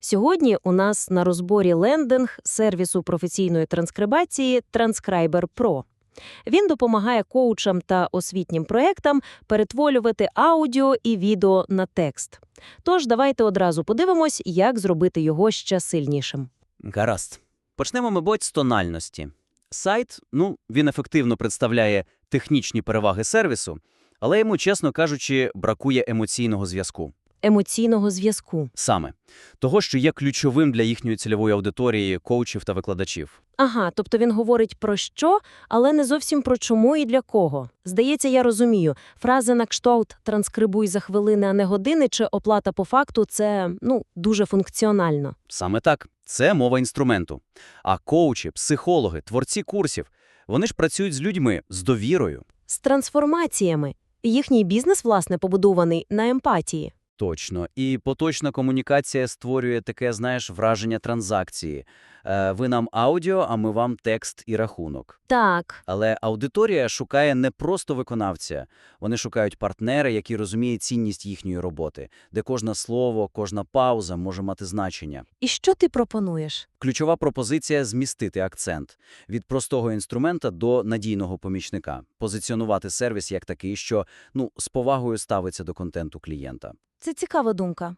Сьогодні у нас на розборі лендинг сервісу професійної транскрибації Transcriber Pro. Він допомагає коучам та освітнім проектам перетворювати аудіо і відео на текст. Тож давайте одразу подивимось, як зробити його ще сильнішим. Гаразд. Почнемо, мабуть, з тональності. Сайт, ну, він ефективно представляє технічні переваги сервісу, але йому, чесно кажучи, бракує емоційного зв'язку. Емоційного зв'язку. Саме того, що є ключовим для їхньої цільової аудиторії, коучів та викладачів. Ага, тобто він говорить про що, але не зовсім про чому і для кого. Здається, я розумію. Фрази на кшталт «транскрибуй за хвилини, а не години» чи «оплата по факту» – це, ну, дуже функціонально. Саме так, це мова інструменту. А коучі, психологи, творці курсів, вони ж працюють з людьми, з довірою. З трансформаціями. Їхній бізнес, власне, побудований на емпатії. Точно. І поточна комунікація створює таке, знаєш, враження транзакції. Е, ви нам аудіо, а ми вам текст і рахунок. Так, Але аудиторія шукає не просто виконавця. Вони шукають партнера, який розуміє цінність їхньої роботи, де кожне слово, кожна пауза може мати значення. і що ти пропонуєш? Ключова пропозиція – змістити акцент від простого інструмента до надійного помічника, позиціонувати сервіс як такий, що ну, з повагою ставиться до контенту клієнта. Це цікава думка.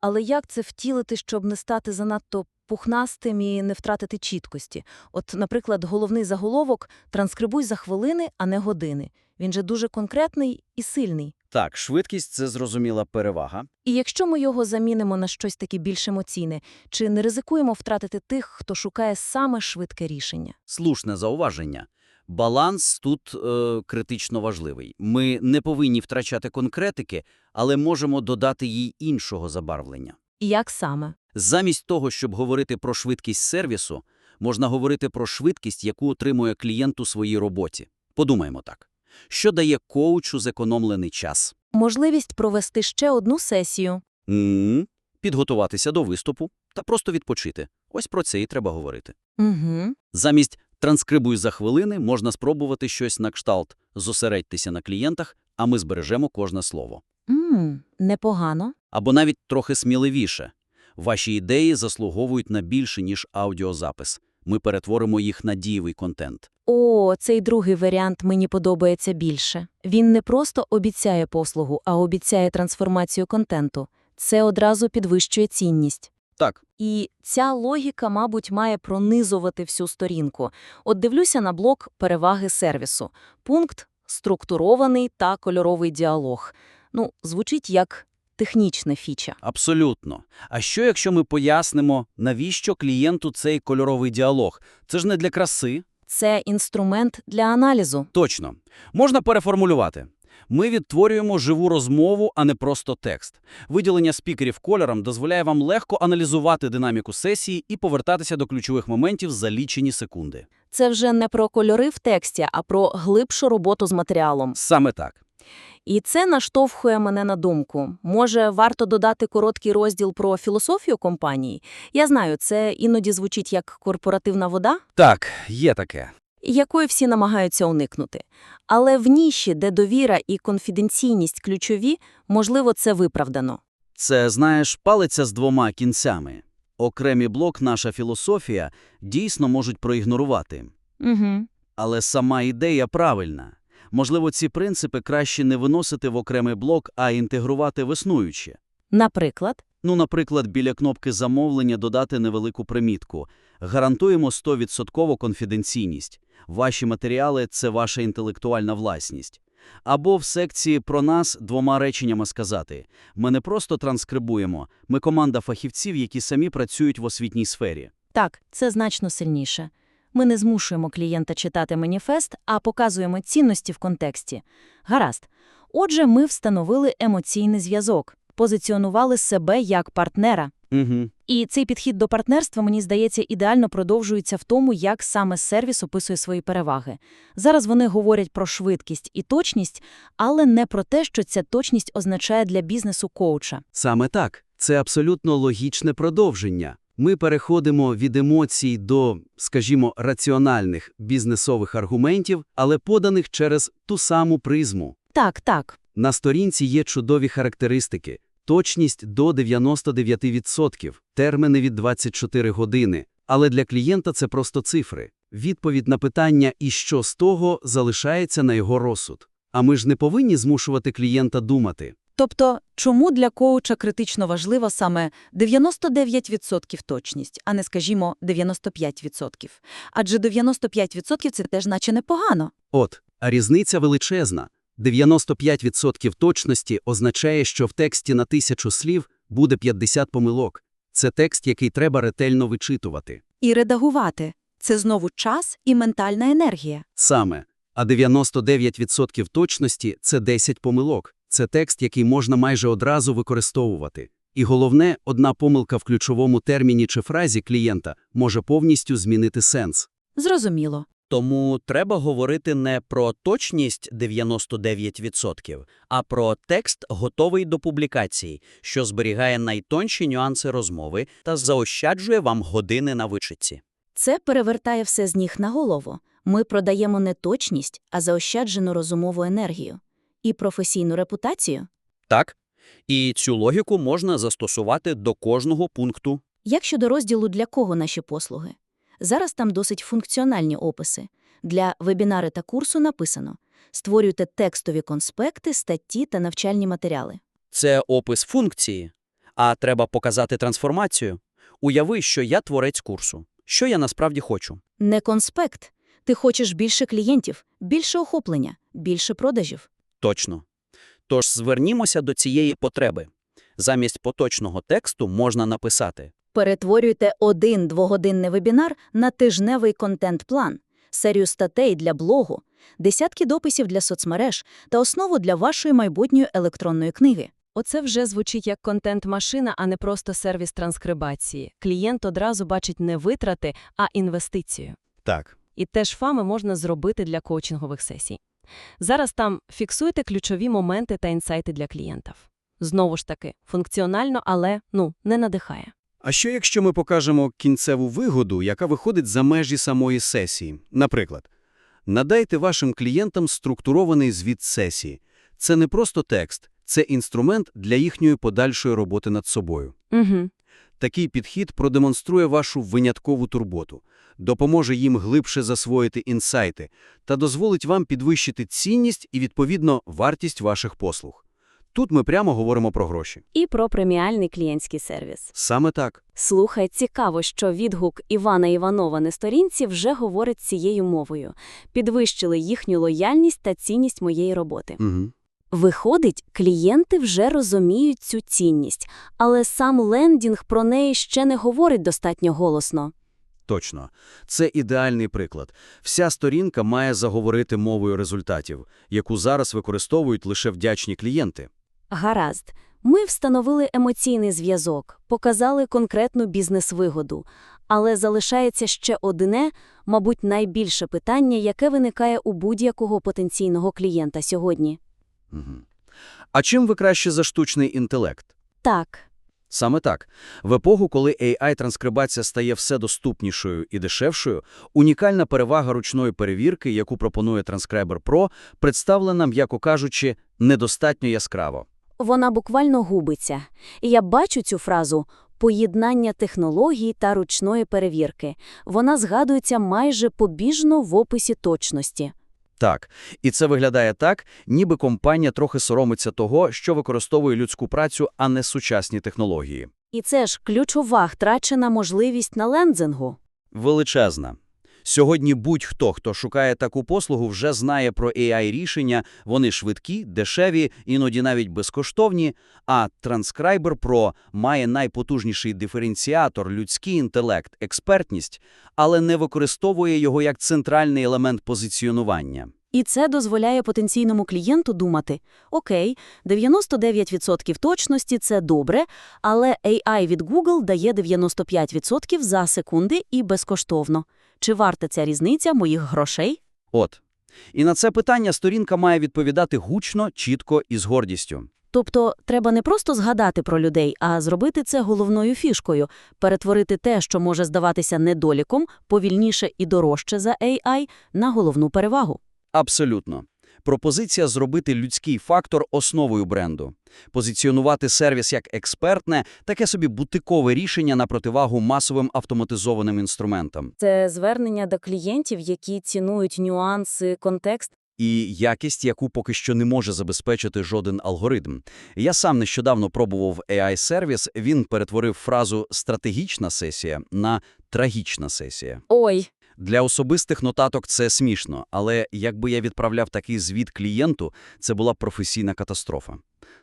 Але як це втілити, щоб не стати занадто пухнастим і не втратити чіткості? От, наприклад, головний заголовок «Транскрибуй за хвилини, а не години». Він же дуже конкретний і сильний. Так, швидкість – це зрозуміла перевага. І якщо ми його замінимо на щось таке більш емоційне, чи не ризикуємо втратити тих, хто шукає саме швидке рішення? Слушне зауваження. Баланс тут е, критично важливий. Ми не повинні втрачати конкретики, але можемо додати їй іншого забарвлення. І як саме? Замість того, щоб говорити про швидкість сервісу, можна говорити про швидкість, яку отримує клієнт у своїй роботі. Подумаємо так. Що дає коучу зекономлений час? Можливість провести ще одну сесію. м Підготуватися до виступу та просто відпочити. Ось про це і треба говорити. Угу. Замість «транскрибуй за хвилини» можна спробувати щось на кшталт «зосередьтеся на клієнтах, а ми збережемо кожне слово». Мм, непогано. Або навіть трохи сміливіше. Ваші ідеї заслуговують на більше, ніж аудіозапис. Ми перетворимо їх на дієвий контент. О, цей другий варіант мені подобається більше. Він не просто обіцяє послугу, а обіцяє трансформацію контенту. Це одразу підвищує цінність. Так, І ця логіка, мабуть, має пронизувати всю сторінку. От дивлюся на блок переваги сервісу. Пункт структурований та кольоровий діалог. Ну, звучить як технічна фіча. абсолютно. А що, якщо ми пояснимо, навіщо клієнту цей кольоровий діалог? Це ж не для краси. Це інструмент для аналізу. Точно. Можна переформулювати. Ми відтворюємо живу розмову, а не просто текст. Виділення спікерів кольором дозволяє вам легко аналізувати динаміку сесії і повертатися до ключових моментів за лічені секунди. Це вже не про кольори в тексті, а про глибшу роботу з матеріалом. Саме так. І це наштовхує мене на думку. Може, варто додати короткий розділ про філософію компанії? Я знаю, це іноді звучить як корпоративна вода, Так, є таке. Якої всі намагаються уникнути. Але в ніші, де довіра і конфіденційність ключові, можливо, це виправдано. Це, знаєш, палиця з двома кінцями. Окремі блок наша філософія дійсно можуть проігнорувати. Угу. Але сама ідея правильна. Можливо, ці принципи краще не виносити в окремий блок, а інтегрувати в. Наприклад, Ну, наприклад, біля кнопки замовлення додати невелику примітку. Гарантуємо 100% конфіденційність. Ваші матеріали – це ваша інтелектуальна власність. Або в секції «Про нас» двома реченнями сказати «Ми не просто транскрибуємо, ми команда фахівців, які самі працюють в освітній сфері». так, це значно сильніше. Ми не змушуємо клієнта читати маніфест, а показуємо цінності в контексті. Гаразд. Отже, ми встановили емоційний зв'язок, позиціонували себе як партнера. Угу. І цей підхід до партнерства, мені здається, ідеально продовжується в тому, як саме сервіс описує свої переваги. Зараз вони говорять про швидкість і точність, але не про те, що ця точність означає для бізнесу коуча. Саме так. Це абсолютно логічне продовження. Ми переходимо від емоцій до, скажімо, раціональних бізнесових аргументів, але поданих через ту саму призму. Так, так. На сторінці є чудові характеристики. Точність до 99%, терміни від 24 години. Але для клієнта це просто цифри. Відповідь на питання «і що з того» залишається на його розсуд. А ми ж не повинні змушувати клієнта думати. Тобто, чому для коуча критично важлива саме 99% точність, а не, скажімо, 95%? Адже 95% – це теж наче непогано. От, а різниця величезна. 95% точності означає, що в тексті на тисячу слів буде 50 помилок. Це текст, який треба ретельно вичитувати. І редагувати – це знову час і ментальна енергія. Саме. А 99% точності – це 10 помилок. Це текст, який можна майже одразу використовувати. І головне, одна помилка в ключовому терміні чи фразі клієнта може повністю змінити сенс. Зрозуміло. Тому треба говорити не про точність 99%, а про текст, готовий до публікації, що зберігає найтонші нюанси розмови та заощаджує вам години на вичитці. Це перевертає все з ніг на голову. Ми продаємо не точність, а заощаджену розумову енергію. І професійну репутацію. Так? І цю логіку можна застосувати до кожного пункту. Як щодо розділу «Для кого наші послуги?» Зараз там досить функціональні описи. Для вебінари та курсу написано «Створюйте текстові конспекти, статті та навчальні матеріали». Це опис функції. А треба показати трансформацію. Уяви, що я творець курсу. Що я насправді хочу? Не конспект. Ти хочеш більше клієнтів, більше охоплення, більше продажів. Точно. Тож звернімося до цієї потреби. Замість поточного тексту можна написати Перетворюйте один двогодинний вебінар на тижневий контент-план, серію статей для блогу, десятки дописів для соцмереж та основу для вашої майбутньої електронної книги. Оце вже звучить як контент-машина, а не просто сервіс транскрибації. Клієнт одразу бачить не витрати, а інвестицію. «Так». І те ж фами можна зробити для коучингових сесій. Зараз там фіксуйте ключові моменти та інсайти для клієнтів. Знову ж таки, функціонально, але, ну, не надихає. А що якщо ми покажемо кінцеву вигоду, яка виходить за межі самої сесії? Наприклад, надайте вашим клієнтам структурований звіт сесії. Це не просто текст, це інструмент для їхньої подальшої роботи над собою. Угу. Такий підхід продемонструє вашу виняткову турботу, допоможе їм глибше засвоїти інсайти та дозволить вам підвищити цінність і, відповідно, вартість ваших послуг. Тут ми прямо говоримо про гроші. І про преміальний клієнтський сервіс. Саме так. Слухай, цікаво, що відгук Івана Іванова на сторінці вже говорить цією мовою. Підвищили їхню лояльність та цінність моєї роботи. Угу. Виходить, клієнти вже розуміють цю цінність, але сам лендінг про неї ще не говорить достатньо голосно. Точно. Це ідеальний приклад. Вся сторінка має заговорити мовою результатів, яку зараз використовують лише вдячні клієнти. Гаразд. Ми встановили емоційний зв'язок, показали конкретну бізнес-вигоду. Але залишається ще одне, мабуть, найбільше питання, яке виникає у будь-якого потенційного клієнта сьогодні. Угу. А чим ви краще за штучний інтелект? Так, Саме так. В епоху, коли AI-транскрибація стає все доступнішою і дешевшою, унікальна перевага ручної перевірки, яку пропонує Transcriber Pro, представлена, м'яко кажучи, недостатньо яскраво. Вона буквально губиться. І я бачу цю фразу «поєднання технологій та ручної перевірки». Вона згадується майже побіжно в описі точності. Так, і це виглядає так, ніби компанія трохи соромиться того, що використовує людську працю, а не сучасні технології. І це ж ключова втрачена можливість на лендзингу. Величезна. Сьогодні будь-хто, хто шукає таку послугу, вже знає про AI-рішення, вони швидкі, дешеві, іноді навіть безкоштовні, а Transcriber Pro має найпотужніший диференціатор, людський інтелект, експертність, але не використовує його як центральний елемент позиціонування. І це дозволяє потенційному клієнту думати, окей, 99% точності – це добре, але AI від Google дає 95% за секунди і безкоштовно. Чи варта ця різниця моїх грошей? От. І на це питання сторінка має відповідати гучно, чітко і з гордістю. Тобто треба не просто згадати про людей, а зробити це головною фішкою, перетворити те, що може здаватися недоліком, повільніше і дорожче за AI, на головну перевагу. Абсолютно. Пропозиція зробити людський фактор основою бренду. Позиціонувати сервіс як експертне – таке собі бутикове рішення на противагу масовим автоматизованим інструментам. Це звернення до клієнтів, які цінують нюанси, контекст. І якість, яку поки що не може забезпечити жоден алгоритм. Я сам нещодавно пробував AI-сервіс, він перетворив фразу «стратегічна сесія» на «трагічна сесія». Ой, Для особистих нотаток це смішно, але якби я відправляв такий звіт клієнту, це була б професійна катастрофа.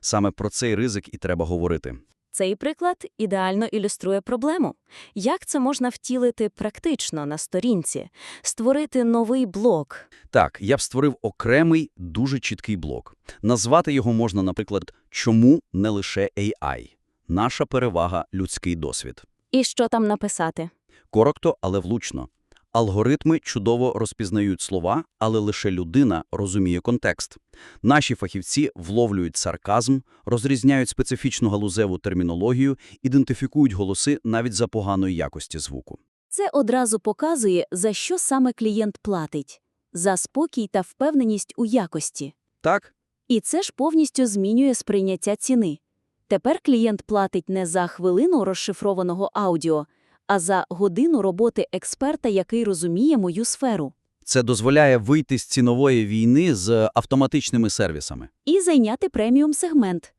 Саме про цей ризик і треба говорити. цей приклад ідеально ілюструє проблему. Як це можна втілити практично на сторінці? Створити новий блок. Так, я б створив окремий, дуже чіткий блок. Назвати його можна, наприклад, «Чому не лише AI? Наша перевага – людський досвід». І що там написати? Коротко, але влучно. Алгоритми чудово розпізнають слова, але лише людина розуміє контекст. Наші фахівці вловлюють сарказм, розрізняють специфічну галузеву термінологію, ідентифікують голоси навіть за поганої якості звуку. Це одразу показує, за що саме клієнт платить. За спокій та впевненість у якості. Так? І це ж повністю змінює сприйняття ціни. Тепер клієнт платить не за хвилину розшифрованого аудіо, а за годину роботи експерта, який розуміє мою сферу. Це дозволяє вийти з цінової війни з автоматичними сервісами. І зайняти преміум-сегмент.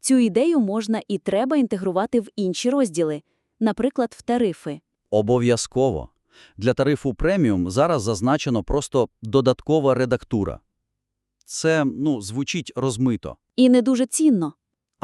Цю ідею можна і треба інтегрувати в інші розділи, наприклад, в тарифи. Обов'язково. Для тарифу преміум зараз зазначено просто додаткова редактура. Це, ну, звучить розмито. І не дуже цінно.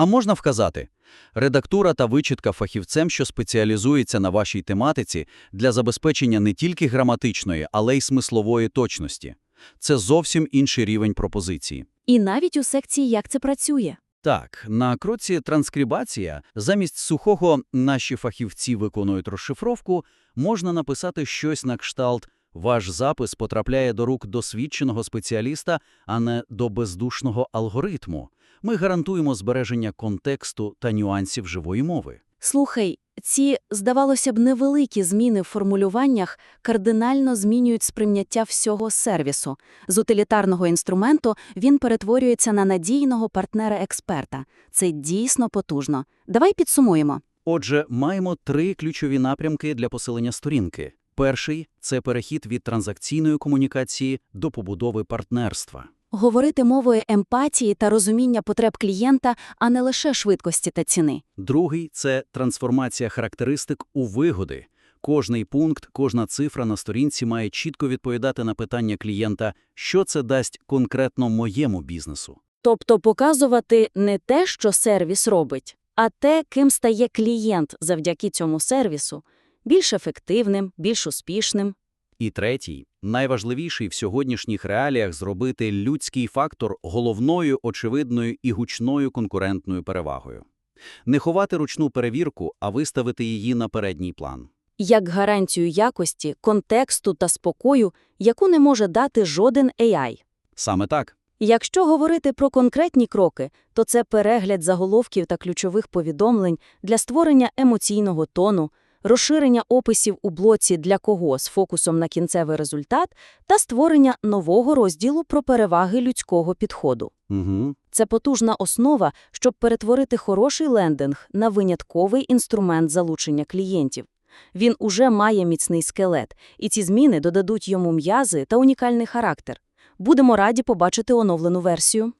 А можна вказати редактура та вичитка фахівцем, що спеціалізується на вашій тематиці для забезпечення не тільки граматичної, але й смислової точності. Це зовсім інший рівень пропозиції. І навіть у секції «Як це працює». Так, на кроці транскрибація замість сухого «наші фахівці виконують розшифровку» можна написати щось на кшталт «ваш запис потрапляє до рук досвідченого спеціаліста, а не до бездушного алгоритму». Ми гарантуємо збереження контексту та нюансів живої мови. Слухай, ці, здавалося б, невеликі зміни в формулюваннях кардинально змінюють сприйняття всього сервісу. З утилітарного інструменту він перетворюється на надійного партнера-експерта. Це дійсно потужно. Давай підсумуємо. Отже, маємо три ключові напрямки для посилення сторінки. Перший – це перехід від транзакційної комунікації до побудови партнерства. Говорити мовою емпатії та розуміння потреб клієнта, а не лише швидкості та ціни. Другий – це трансформація характеристик у вигоди. Кожний пункт, кожна цифра на сторінці має чітко відповідати на питання клієнта, що це дасть конкретно моєму бізнесу. Тобто показувати не те, що сервіс робить, а те, ким стає клієнт завдяки цьому сервісу. Більш ефективним, більш успішним. І третій, найважливіший в сьогоднішніх реаліях зробити людський фактор головною, очевидною і гучною конкурентною перевагою. Не ховати ручну перевірку, а виставити її на передній план. як гарантію якості, контексту та спокою, яку не може дати жоден AI. Саме так. Якщо говорити про конкретні кроки, то це перегляд заголовків та ключових повідомлень для створення емоційного тону, розширення описів у блоці «Для кого» з фокусом на кінцевий результат та створення нового розділу про переваги людського підходу. Угу. Це потужна основа, щоб перетворити хороший лендинг на винятковий інструмент залучення клієнтів. Він уже має міцний скелет, і ці зміни додадуть йому м'язи та унікальний характер. Будемо раді побачити оновлену версію.